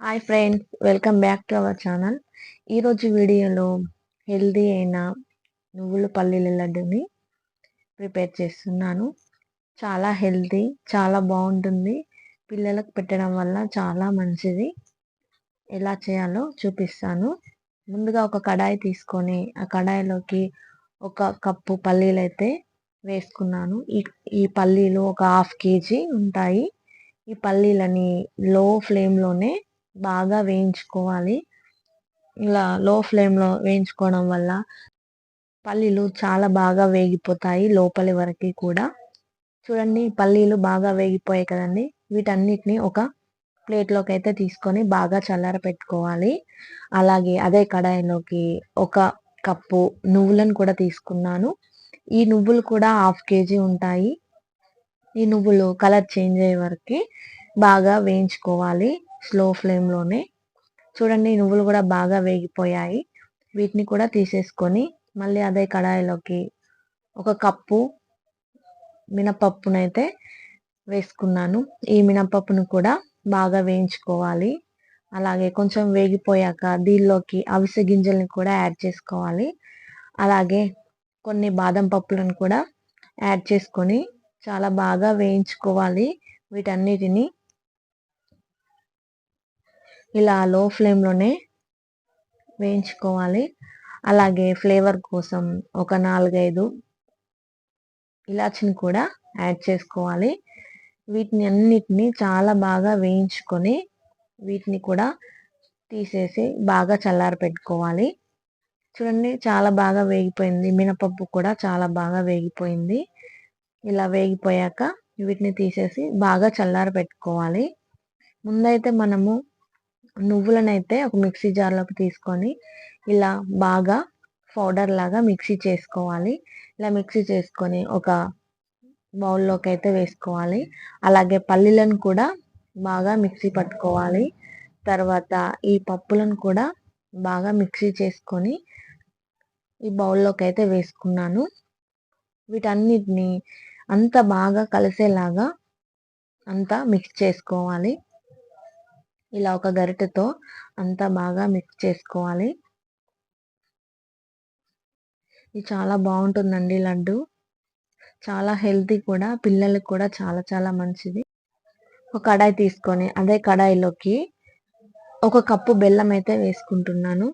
Hi friends welcome back to our channel ఈరోజు వీడియోలో healthy అయిన నువ్వుల పల్లీల లడ్డుని ప్రిపేర్ చేస్తున్నాను. చాలా హెల్దీ చాలా బాగుంటుంది. పిల్లలకు పెట్టడం వల్ల చాలా మంచిది. ఎలా చేయాలో చూపిస్తాను. ముందుగా ఒక కడాయి తీసుకొని ఆ కడాయిలోకి ఒక కప్పు పల్లీలు అయితే వేసుకున్నాను. ఈ ఈ పల్లీలు ఒక హాఫ్ కేజీ ఉంటాయి. ఈ పల్లీలని లో ఫ్లేమ్లోనే బాగా వేయించుకోవాలి. ఇలా లో ఫ్లేమ్లో వేయించుకోవడం వల్ల పల్లీలు చాలా బాగా వేగిపోతాయి లోపలి వరకు కూడా. చూడండి పల్లీలు బాగా వేగిపోయాయి కదండి. వీటన్నిటిని ఒక ప్లేట్లోకి అయితే తీసుకొని బాగా చల్లార పెట్టుకోవాలి. అలాగే అదే కడాయిలోకి ఒక కప్పు నువ్వులను కూడా తీసుకున్నాను. ఈ నువ్వులు కూడా హాఫ్ కేజీ ఉంటాయి. ఈ నువ్వులు కలర్ చేంజ్ అయ్యే వరకు బాగా వేయించుకోవాలి. స్లో ఫ్లేమ్లోనే. చూడండి నువ్వులు కూడా బాగా వేగిపోయాయి. వీటిని కూడా తీసేసుకొని మళ్ళీ అదే కడాయిలోకి ఒక కప్పు మినపప్పునైతే వేసుకున్నాను. ఈ మినపప్పును కూడా బాగా వేయించుకోవాలి. అలాగే కొంచెం వేగిపోయాక దీనిలోకి అవిసె గింజల్ని కూడా యాడ్ చేసుకోవాలి. అలాగే కొన్ని బాదం పప్పులను కూడా యాడ్ చేసుకొని చాలా బాగా వేయించుకోవాలి వీటన్నిటిని. ఇలా లో ఫ్లేమ్లోనే వేయించుకోవాలి. అలాగే ఫ్లేవర్ కోసం ఒక నాలుగైదు ఇలాచిని కూడా యాడ్ చేసుకోవాలి. వీటిని అన్నిటిని చాలా బాగా వేయించుకొని వీటిని కూడా తీసేసి బాగా చల్లారి పెట్టుకోవాలి. చూడండి చాలా బాగా వేగిపోయింది. మినపప్పు కూడా చాలా బాగా వేగిపోయింది. ఇలా వేగిపోయాక వీటిని తీసేసి బాగా చల్లారి పెట్టుకోవాలి. ముందైతే మనము నువ్వులనైతే ఒక మిక్సీ జార్లోకి తీసుకొని ఇలా బాగా పౌడర్ లాగా మిక్సీ చేసుకోవాలి. ఇలా మిక్సీ చేసుకొని ఒక బౌల్లోకి అయితే వేసుకోవాలి. అలాగే పల్లీలను కూడా బాగా మిక్సీ పట్టుకోవాలి. తర్వాత ఈ పప్పులను కూడా బాగా మిక్సీ చేసుకొని ఈ బౌల్లోకి అయితే వేసుకున్నాను. వీటన్నిటిని అంత బాగా కలిసేలాగా అంతా మిక్స్ చేసుకోవాలి. ఇలా ఒక గరిటెతో అంతా బాగా మిక్స్ చేసుకోవాలి. ఇది చాలా బాగుంటుందండి లడ్డు. చాలా హెల్తీ కూడా పిల్లలకి కూడా చాలా చాలా మంచిది. ఒక కడాయి తీసుకొని అదే కడాయిలోకి ఒక కప్పు బెల్లం అయితే వేసుకుంటున్నాను.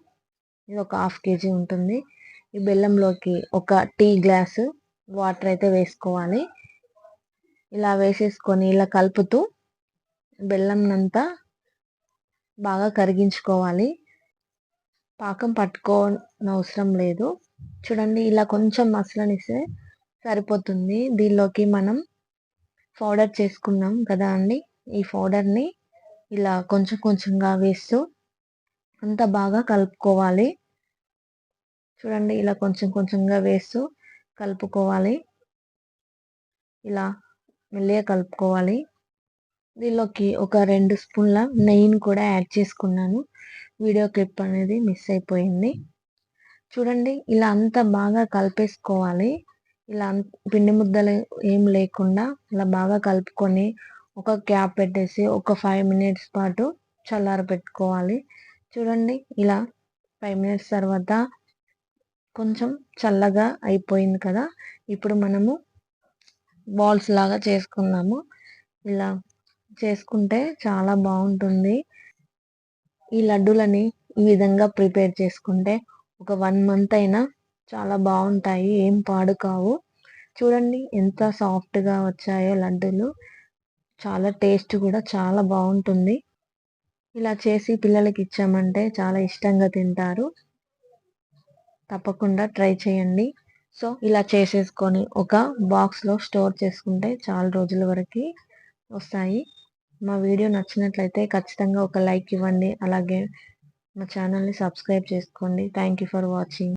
ఇది ఒక హాఫ్ కేజీ ఉంటుంది. ఈ బెల్లంలోకి ఒక టీ గ్లాసు వాటర్ అయితే వేసుకోవాలి. ఇలా వేసేసుకొని ఇలా కలుపుతూ బెల్లం అంతా బాగా కరిగించుకోవాలి. పాకం పట్టుకోనవసరం లేదు. చూడండి ఇలా కొంచెం మసలనిస్తే సరిపోతుంది. దీనిలోకి మనం పౌడర్ చేసుకున్నాం కదా అండి? ఈ పౌడర్ని ఇలా కొంచెం కొంచెంగా వేస్తూ అంత బాగా కలుపుకోవాలి. చూడండి ఇలా కొంచెం కొంచెంగా వేస్తూ కలుపుకోవాలి. ఇలా మెల్లిగా కలుపుకోవాలి. దీనిలోకి ఒక రెండు స్పూన్ల నెయ్యిని కూడా యాడ్ చేసుకున్నాను. వీడియో క్లిప్ అనేది మిస్ అయిపోయింది. చూడండి ఇలా అంతా బాగా కలిపేసుకోవాలి. ఇలా పిండి ముద్దలు ఏం లేకుండా ఇలా బాగా కలుపుకొని ఒక క్యాప్ పెట్టేసి ఒక ఫైవ్ మినిట్స్ పాటు చల్లార పెట్టుకోవాలి. చూడండి ఇలా ఫైవ్ మినిట్స్ తర్వాత కొంచెం చల్లగా అయిపోయింది కదా. ఇప్పుడు మనము బాల్స్ లాగా చేసుకున్నాము ఇలా చేసుకుంటే చాలా బాగుంటుంది. ఈ లడ్డూలని ఈ విధంగా ప్రిపేర్ చేసుకుంటే ఒక వన్ మంత్ అయినా చాలా బాగుంటాయి ఏం పాడు కావు చూడండి ఎంత సాఫ్ట్గా వచ్చాయో లడ్డూలు. చాలా టేస్ట్ కూడా చాలా బాగుంటుంది. ఇలా చేసి పిల్లలకి ఇచ్చామంటే చాలా ఇష్టంగా తింటారు. తప్పకుండా ట్రై చేయండి. సో ఇలా చేసేసుకొని ఒక బాక్స్లో స్టోర్ చేసుకుంటే చాలా రోజుల వరకు వస్తాయి. మా వీడియో నచ్చినట్లయితే ఖచ్చితంగా ఒక లైక్ ఇవ్వండి. అలాగే మా ఛానల్ని సబ్స్క్రైబ్ చేసుకోండి. Thank you for watching